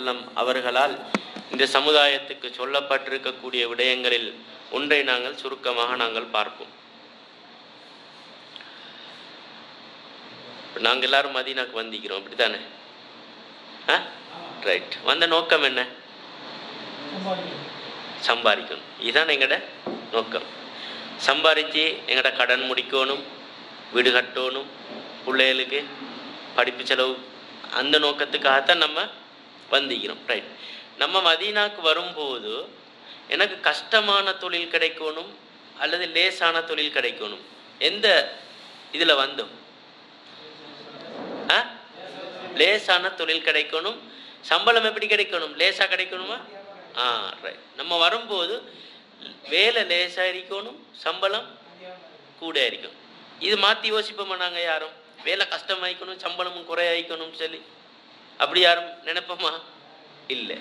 வஸல்லம் அவர்களால் இந்த சமுதாயத்துக்கு சொல்லப்பட்டிருக்கக்கூடிய விடயங்களில் ஒன்றை நாங்கள் சுருக்கமாக நாங்கள் பார்ப்போம். நாங்கள் நாங்க எல்லாரும் மதீனாக்கு வந்திக்கிறோம் அப்படித்தானே? ஆ? ரைட் வந்த நோக்கம் என்ன? சம்பாதிக்கணும். இதுதான் எங்களோட நோக்கம். சம்பாதிச்சு எங்கட கடன் முடிக்கணும் வீடு கட்டணும் பிள்ளைகளுக்கு படிப்பு செலவு. அந்த நோக்கத்துக்காகத்தான் நம்ம வந்திக்கிறோம் ரைட் நம்ம மதீனாக்கு வரும்போது எனக்கு கஷ்டமான தொழில் கிடைக்கணும் அல்லது லேசான தொழில் கிடைக்கணும்? எந்த இதில் வந்தோம்? ஆ? லேசான தொழில் கிடைக்கணும். சம்பளம் எப்படி கிடைக்கணும்? லேசாக கிடைக்கணுமா? ஆ ரைட் நம்ம வரும்போது வேலை லேசாக இருக்கணும் சம்பளம் கூட இருக்கணும். இது மாற்றி யோசிப்போமா நாங்கள் யாரும்? வேலை கஷ்டமாயிக்கணும் சம்பளமும் குறையாயிக்கணும்னு சொல்லி. அப்படி யாரும் நினைப்போமா? இல்லை.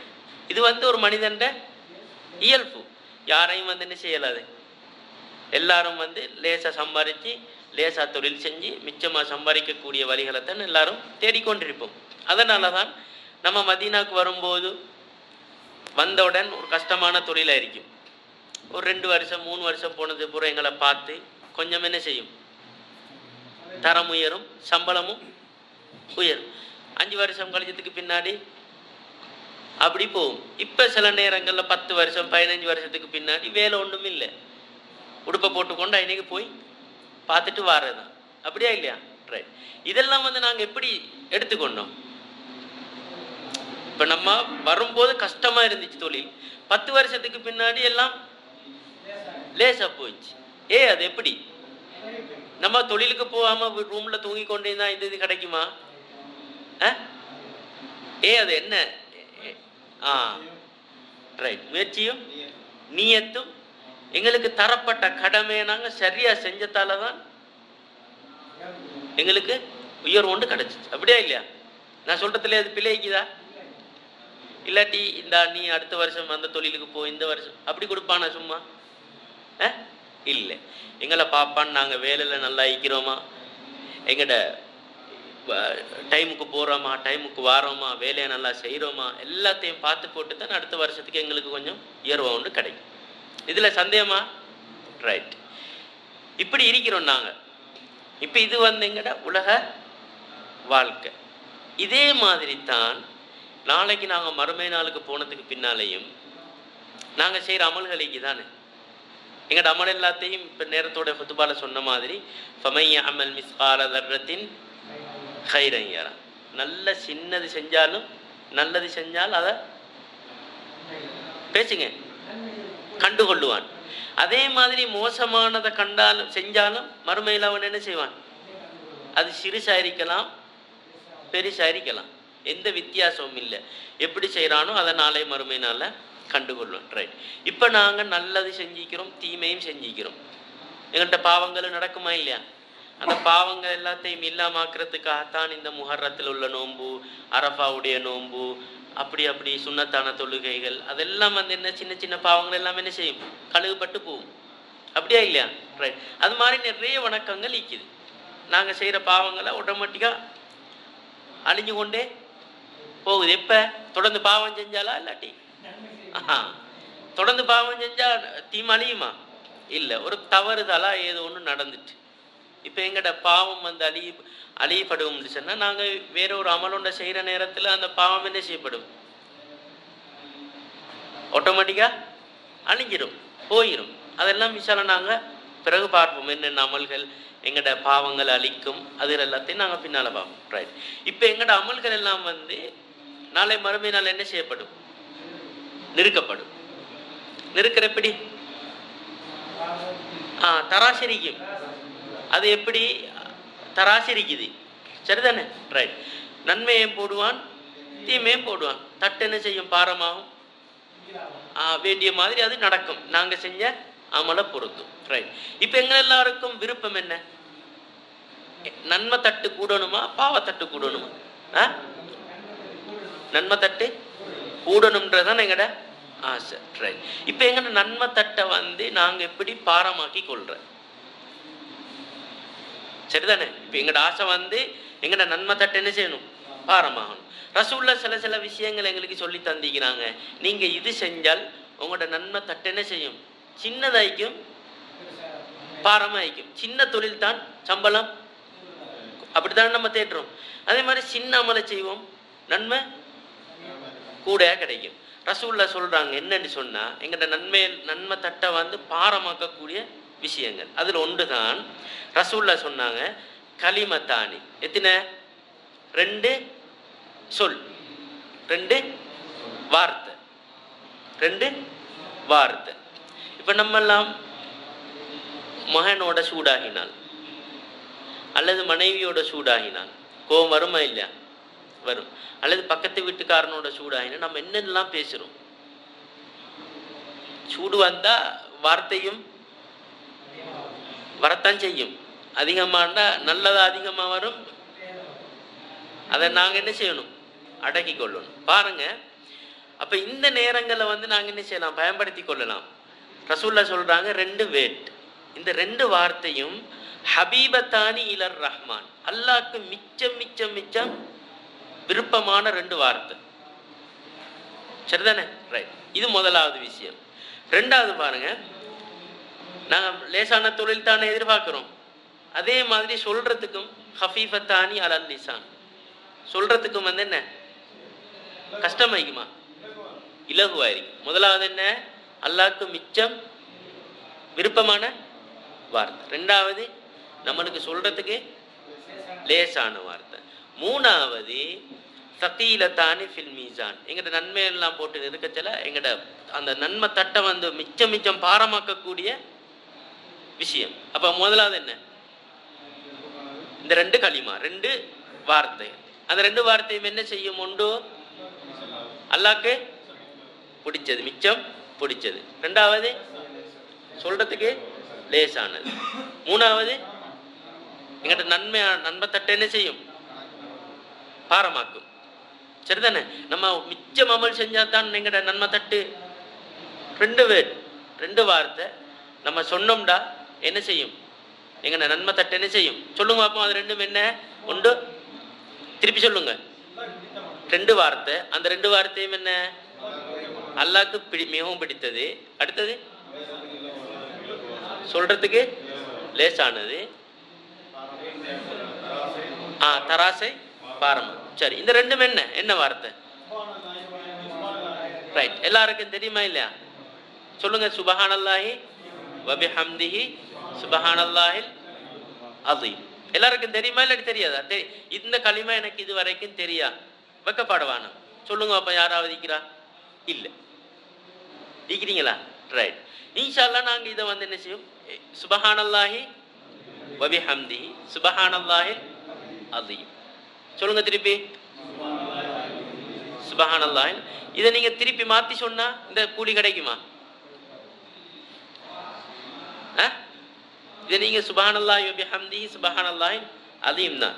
இது வந்து ஒரு மனிதன்ட இயல்பு. யாரையும் வந்து என்ன செய்யலாது? எல்லாரும் வந்து லேசாக சம்பாதிச்சு லேசாக தொழில் செஞ்சு மிச்சமாக சம்பாதிக்கக்கூடிய வழிகளை தான் எல்லாரும் தேடிக்கொண்டிருப்போம். அதனால தான் நம்ம மதீனாவுக்கு வரும்போது வந்தவுடன் ஒரு கஷ்டமான தொழிலாக இருக்கும். ஒரு ரெண்டு வருஷம் மூணு வருஷம் போனது பூரா எங்களை பார்த்து கொஞ்சம் என்ன செய்யும்? தரம் உயரும் சம்பளமும் உயரும். அஞ்சு வருஷம் கழிச்சதுக்கு பின்னாடி? அப்படி போகும். இப்போ சில நேரங்களில் பத்து வருஷம் பதினஞ்சு வருஷத்துக்கு பின்னாடி வேலை ஒன்றும் இல்லை. உடுப்பை போட்டுக்கொண்டு அன்னைக்கு போய் பார்த்துட்டு வாரதான் அப்படியா இல்லையா? ரைட் இதெல்லாம் வந்து நாங்கள் எப்படி எடுத்துக்கொண்டோம்? இப்போ நம்ம வரும்போது கஷ்டமாக இருந்துச்சு தொழில். பத்து வருஷத்துக்கு பின்னாடி எல்லாம் லேசாக போயிடுச்சு. ஏ அது எப்படி? நம்ம தொழிலுக்கு போகாமல் ரூமில் தூங்கி கொண்டே தான் இந்த இது கிடைக்குமா? ஏ அது என்ன? ஆ. ரைட் முயற்சியும் நீயத்தும் எங்களுக்கு தரப்பட்ட கடமையை நாங்கள் சரியாக செஞ்சதால தான் எங்களுக்கு உயர்வு ஒன்று கிடச்சிச்சு. அப்படியா இல்லையா? நான் சொல்கிறதுல அது பிழைக்குதா? இல்லாட்டி இந்த நீ அடுத்த வருஷம் அந்த தொழிலுக்கு போ இந்த வருஷம் அப்படி கொடுப்பானா சும்மா? ஆ? இல்லை. எங்களை பாப்பான்னு நாங்கள் வேலையில் நல்லா ஐக்கிறோமா எங்கள்கிட்ட டைமுக்கு போகிறோமா டைமுக்கு வாரோமா வேலையை நல்லா செய்கிறோமா எல்லாத்தையும் பார்த்து போட்டு தான் அடுத்த வருஷத்துக்கு எங்களுக்கு கொஞ்சம் உயர்வாக ஒன்று கிடைக்கும். இதில் சந்தேகமா? ரைட் இப்படி இருக்கிறோம் நாங்கள் இப்போ இது வந்து எங்கட? உலக வாழ்க்கை. இதே மாதிரி தான் நாளைக்கு நாங்கள் மறுமை நாளுக்கு போனதுக்கு பின்னாலேயும் நாங்கள் செய்கிற அமல்களுக்கு தானே எங்கட அமல் எல்லாத்தையும் இப்போ நேரத்தோட ஃபுத்துபால சொன்ன மாதிரி ஃபமைய அமல் மிஸ் தர்றத்தின் ஹைரையரா நல்ல சின்னது செஞ்சாலும் நல்லது செஞ்சால் அதை பேசுங்க. கண்டுகொள்ளுவான் அதே மாதிரி மோசமானதை கண்டாலும் செஞ்சாலும் மறுமையில் அவன் என்ன செய்வான்? அது சிறுசா இருக்கலாம் பெருசா இருக்கலாம் எந்த வித்தியாசமும் இல்லை. எப்படி செய்கிறானோ அதை நாளை மறுமையினால கண்டுகொள்ளும் ரைட் இப்போ நாங்கள் நல்லது செஞ்சிக்கிறோம் தீமையும் செஞ்சிக்கிறோம். எங்கள்கிட்ட பாவங்களும் நடக்குமா இல்லையா? அந்த பாவங்கள் எல்லாத்தையும் இல்லாமாக்குறதுக்காகத்தான் இந்த முஹர்ரத்தில் உள்ள நோன்பு அரஃபாவுடைய நோன்பு அப்படி அப்படி சுண்ணத்தான தொழுகைகள் அதெல்லாம் வந்து என்ன சின்ன சின்ன பாவங்கள் எல்லாம் என்ன செய்யும்? கழுகுபட்டு போகும். அப்படியா இல்லையா? ரைட் அது மாதிரி நிறைய வணக்கங்கள் இக்குது நாங்கள் செய்கிற பாவங்களை ஆட்டோமேட்டிக்காக அழிஞ்சு கொண்டே போகுது. எப்போ? தொடர்ந்து பாவம் செஞ்சாலா இல்லாட்டி? ஆ தொடர்ந்து பாவம் செஞ்சால் தீமை அழியுமா? இல்லை. ஒரு தவறுதலா ஏதோ ஒன்று நடந்துட்டு. இப்போ எங்கட பாவம் வந்து அழி அழியப்படுவோம்னு சொன்னால் நாங்கள் வேற ஒரு அமலொன்றை செய்கிற நேரத்தில் அந்த பாவம் என்ன செய்யப்படும்? ஆட்டோமேட்டிக்காக அழிஞ்சிடும் போயிடும் அதெல்லாம் விசாலம் நாங்கள் பிறகு பார்ப்போம் என்னென்ன அமல்கள் எங்கட பாவங்கள் அழிக்கும் அது எல்லாத்தையும் நாங்கள் பின்னால் பார்ப்போம். ரைட் இப்போ எங்கட அமல்கள் எல்லாம் வந்து நாளை மறுமை நாள் என்ன செய்யப்படும்? நெருக்கப்படும் நெருக்கிற எப்படி? ஆ தராசரிக்கும் அது எப்படி? தராசிரிக்குது. சரிதானே? ரைட் நன்மையும் போடுவான் தீமையும் போடுவான். தட்டு என்ன செய்யும்? பாரமாகும். ஆ, வேண்டிய மாதிரி அது நடக்கும். நாங்க செஞ்ச அமலை பொருத்தும் ரைட் இப்போ எங்க எல்லாருக்கும் விருப்பம் என்ன? நன்மை தட்டு கூடணுமா? பாவத்தட்டு கூடணுமா? ஆ? நன்மை தட்டு கூடணுன்றதான் எங்கட ஆசை. ரைட் இப்போ எங்கட நன்மை தட்டை வந்து நாங்க எப்படி பாரமாக்கி கொள்கிறேன் சரிதானே? இப்போ எங்கட ஆசை வந்து எங்கட நன்மை தட்டு என்ன செய்யணும்? பாரமாகணும். ரசூல்ல சில சில விஷயங்கள் எங்களுக்கு சொல்லி தந்திக்கிறாங்க நீங்க இது செஞ்சால் உங்களோட நன்மை தட்டு என்ன செய்யும்? சின்னதாய்க்கும் பாரமாய்க்கும். சின்ன தொழில் தான் சம்பளம். அப்படித்தான் நம்ம தேடுறோம். அதே மாதிரி சின்ன அமலை செய்வோம். நன்மை கூட கிடைக்கும். ரசூல்லா சொல்றாங்க என்னன்னு சொன்னா எங்கட நன்மை நன்மை தட்டை வந்து பாரமாக்கக்கூடிய விஷயங்கள். அதில் ஒன்று தான் ரசூல்லா சொன்னாங்க களிமத்தானி எத்தனை? ரெண்டு சொல். ரெண்டு வார்த்தை. ரெண்டு வார்த்தை. இப்போ நம்மெல்லாம் மகனோட சூடாகினால் அல்லது மனைவியோட சூடாகினால் கோவம் வருமா இல்லையா? வரும். அல்லது பக்கத்து வீட்டுக்காரனோட சூடாகினா நம்ம என்னென்னலாம் பேசுகிறோம் சூடு வந்தா வார்த்தையும் வரத்தான் செய்யும். அதிகமாண்டா நல்லதாக அதிகமாக வரும்? அதை நாங்கள் என்ன செய்யணும்? அடக்கி கொள்ளணும். பாருங்க. அப்போ இந்த நேரங்களில் வந்து நாங்கள் என்ன செய்யலாம்? பயன்படுத்தி கொள்ளலாம். ரசூல்லா சொல்கிறாங்க ரெண்டு வேட் இந்த ரெண்டு வார்த்தையும் ஹபீபத்தானி இலர் ரஹ்மான். அல்லாக்கு மிச்சம் மிச்சம் மிச்சம் விருப்பமான ரெண்டு வார்த்தை. சரிதானே? ரைட் இது முதலாவது விஷயம். ரெண்டாவது பாருங்க. நாங்கள் லேசான தொழில் தானே எதிர்பார்க்குறோம். அதே மாதிரி சொல்கிறதுக்கும் ஹஃபீஃபத்தானி அலல் நிசான் சொல்கிறதுக்கும் வந்து என்ன? கஷ்டமாயிக்குமா? இலகுவாயிருக்கும் முதலாவது என்ன? அல்லாக்கு மிச்சம் விருப்பமான வார்த்தை. ரெண்டாவது நம்மளுக்கு சொல்கிறதுக்கு லேசான வார்த்தை. மூணாவது சத்தீலத்தானி ஃபில் மீசான். எங்கள்கிட்ட நன்மை எல்லாம் போட்டு இருக்கச்சல எங்கள்கிட்ட அந்த நன்மை தட்டை வந்து மிச்சம் மிச்சம் பாரமாக்கக்கூடிய விஷயம். அப்ப முதலாவது என்ன? இந்த ரெண்டு களிமா ரெண்டு வார்த்தை. அந்த ரெண்டு வார்த்தையும் என்ன செய்யும்? உண்டு. அல்லாக்கு பிடிச்சது மிச்சம் பிடிச்சது. ரெண்டாவது சொல்றதுக்கு லேசானது. மூணாவது எங்கிட்ட நன்மை நன்மை என்ன செய்யும்? பாரமாக்கும். சரிதானே? நம்ம மிச்சம் அமல் செஞ்சாதான் எங்கட நன்மை தட்டு ரெண்டு பேர் ரெண்டு வார்த்தை. நம்ம சொன்னோம்டா என்ன செய்யும்? எங்க நன்மை தட்டு என்ன செய்யும்? சொல்லுங்க பார்ப்போம் அது ரெண்டும் என்ன? உண்டு திருப்பி சொல்லுங்க. ரெண்டு வார்த்தை. அந்த ரெண்டு வார்த்தையும் என்ன? அல்லாக்கு பிடி மிகவும் பிடித்தது. அடுத்தது? சொல்றதுக்கு லேசானது. ஆ தராசை பாரமா. சரி இந்த ரெண்டும் என்ன? என்ன வார்த்தை? ரைட் எல்லாருக்கும் தெரியுமா இல்லையா? சொல்லுங்க சுபஹானல்லாஹி வபிஹம்திஹி சுபஹானல்லாஹில் அதீம் எல்லாருக்கும் தெரியுமா இல்லாட்டி தெரியாதா? தெரி இந்த களிமா எனக்கு இது வரைக்கும் தெரியா? வெக்கப்பாடவானம் சொல்லுங்க அப்போ யாராவது இருக்கிறா? இல்லை. இருக்கிறீங்களா? ரைட் இன்ஷால்லாம் நாங்க இதை வந்து என்ன செய்யும் சுபஹானல்லாஹி வபிஹம்திஹி சுபஹானல்லாஹில் அதீம் சொல்லுங்க திருப்பி. சுபஹானல்லாஹில். இதை நீங்க திருப்பி மாத்தி சொன்னா இந்த கூலி கிடைக்குமா? ஆ? இதை நீங்க சுபஹானல்லாஹி வபிஹம்திஹி சுபஹானல்லாஹி அதீம் தான்.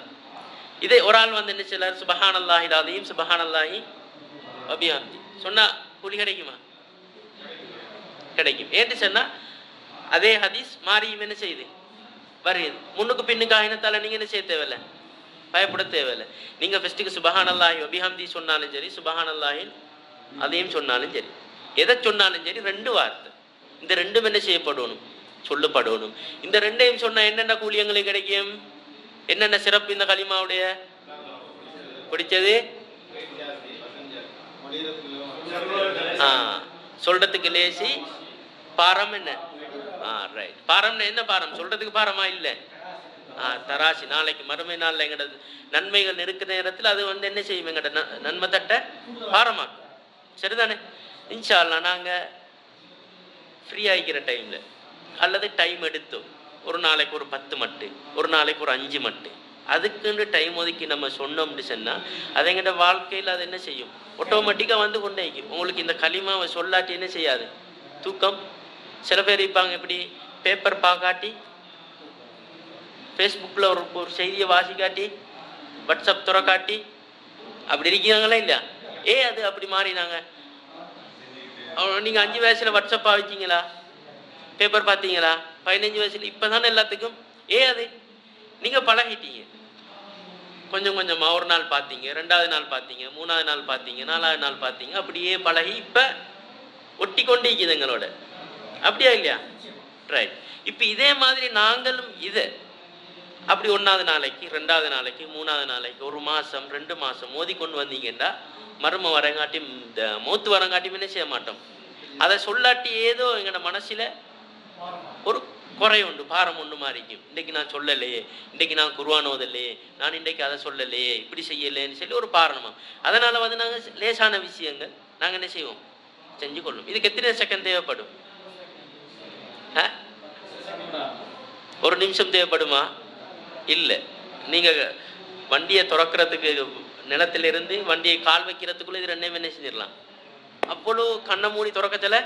இதே ஒரு ஆள் வந்து என்ன செய்யலார் சுபஹானல்லாஹி அதீம் சுபஹானல்லாஹி வபிஹம்தி சொன்னா கூலி கிடைக்குமா? கிடைக்கும். ஏன்னு சொன்னால் அதே ஹதீஸ் மாறியும் என்ன செய்யுது? வருது முன்னுக்கு பின்னுக்கு ஆயினத்தால நீங்க என்ன செய்ய தேவையில்ல? பயப்பட தேவையில்லை. நீங்க ஃபெஸ்ட்டுக்கு சுபஹானல்லாஹி வபிஹம்தி சொன்னாலும் சரி சுபஹானல்லாஹி அதையும் சொன்னாலும் சரி. எதை சொன்னாலும் சரி ரெண்டு வார்த்தை. இந்த ரெண்டும் என்ன செய்யப்படணும்? சொல்லப்படணும். இந்த ரெண்டையும் சொன்னால் என்னென்ன கூலியங்கள் கிடைக்கும்? என்னென்ன சிறப்பு இந்த களிமாவுடைய? பிடிச்சது? ஆ சொல்றதுக்கு லேசி. பாரம் என்ன? ஆ ரைட் பாரம்னா என்ன பாரம்? சொல்றதுக்கு பாரமா இல்லை? ஆ தராசி. நாளைக்கு மறுமை நாளில் எங்கட நன்மைகள் இருக்கிற நேரத்தில் அது வந்து என்ன செய்யும்? எங்கட ந- நன்மை தட்ட பாரமாக்கும். சரிதானே? இன்ஷால்லாம் நாங்கள் நாங்க ஃப்ரீ ஆகிக்கிற டைம்ல அல்லது டைம் எடுத்து ஒரு நாளைக்கு ஒரு பத்து மட்டு ஒரு நாளைக்கு ஒரு அஞ்சு மட்டு. அதுக்குன்னு டைம் ஒதுக்கி நம்ம சொன்னோம்னு சொன்னால் அது எங்கிட்ட வாழ்க்கையில் அது என்ன செய்யும்? ஆட்டோமேட்டிக்காக வந்து கொண்டே உங்களுக்கு இந்த களிமாவை சொல்லாட்டி என்ன செய்யாது? தூக்கம். சில பேர் இருப்பாங்க எப்படி பேப்பர் பார்க்காட்டி ஃபேஸ்புக்கில் ஒரு ஒரு செய்தியை வாசிக்காட்டி வாட்ஸ்அப் துறக்காட்டி அப்படி இருக்கிறாங்களா இல்லையா? ஏ அது அப்படி மாறினாங்க? நீங்கள் அஞ்சு வயசில் வாட்ஸ்அப் பாவிச்சீங்களா பேப்பர் பார்த்தீங்களா? பதினஞ்சு வயசுல இப்பதானே எல்லாத்துக்கும்? ஏ அது? நீங்கள் பழகிட்டீங்க. கொஞ்சம் கொஞ்சமாக ஒரு நாள் பார்த்தீங்க ரெண்டாவது நாள் பார்த்தீங்க மூணாவது நாள் பார்த்தீங்க நாலாவது நாள் பார்த்தீங்க அப்படியே பழகி இப்போ ஒட்டி கொண்டே இருக்குது எங்களோட. அப்படியா இல்லையா? ரைட் இப்போ இதே மாதிரி நாங்களும் இதை. அப்படி ஒன்றாவது நாளைக்கு ரெண்டாவது நாளைக்கு மூணாவது நாளைக்கு ஒரு மாதம் ரெண்டு மாதம் மோதி கொண்டு வந்தீங்கன்னா மர்மம் வரங்காட்டி இந்த மூத்து வரங்காட்டி என்ன செய்ய மாட்டோம்? அதை சொல்லாட்டி ஏதோ எங்களோட மனசில் ஒரு குறை உண்டு பாரம் ஒன்று மாறிக்கும் இன்றைக்கி நான் சொல்லலையே இன்றைக்கி நான் குருவான் ஓதலையே நான் இன்றைக்கி அதை சொல்லலையே இப்படி செய்யலைன்னு சொல்லி ஒரு பாரணமாக அதனால் வந்து நாங்கள் லேசான விஷயங்கள் நாங்கள் என்ன செய்வோம்? செஞ்சு கொள்ளும். இதுக்கு எத்தனை செகண்ட் தேவைப்படும்? ஆ? ஒரு நிமிஷம் தேவைப்படுமா? இல்லை. நீங்கள் வண்டியை துறக்கிறதுக்கு நிலத்திலிருந்து வண்டியை கால் வைக்கிறதுக்குள்ளே இது ரெண்டையும் என்ன செஞ்சிடலாம். அவ்வளோ கண்ணை மூடி துறக்கத்தில்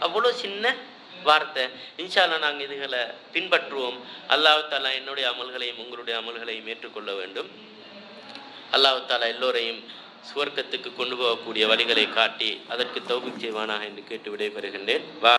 அவ்வளோ சின்ன வார்த்தை. இன்ஷால்லா நாங்கள் இதுகளை பின்பற்றுவோம். அல்லாஹ் தாலா என்னுடைய அமல்களையும் உங்களுடைய அமல்களையும் ஏற்றுக்கொள்ள வேண்டும். அல்லாஹ் தாலா எல்லோரையும் சுவர்க்கத்துக்கு கொண்டு போகக்கூடிய வழிகளை காட்டி அதற்கு தௌபிக் செய்வானாக என்று கேட்டு விடைபெறுகின்றேன். வா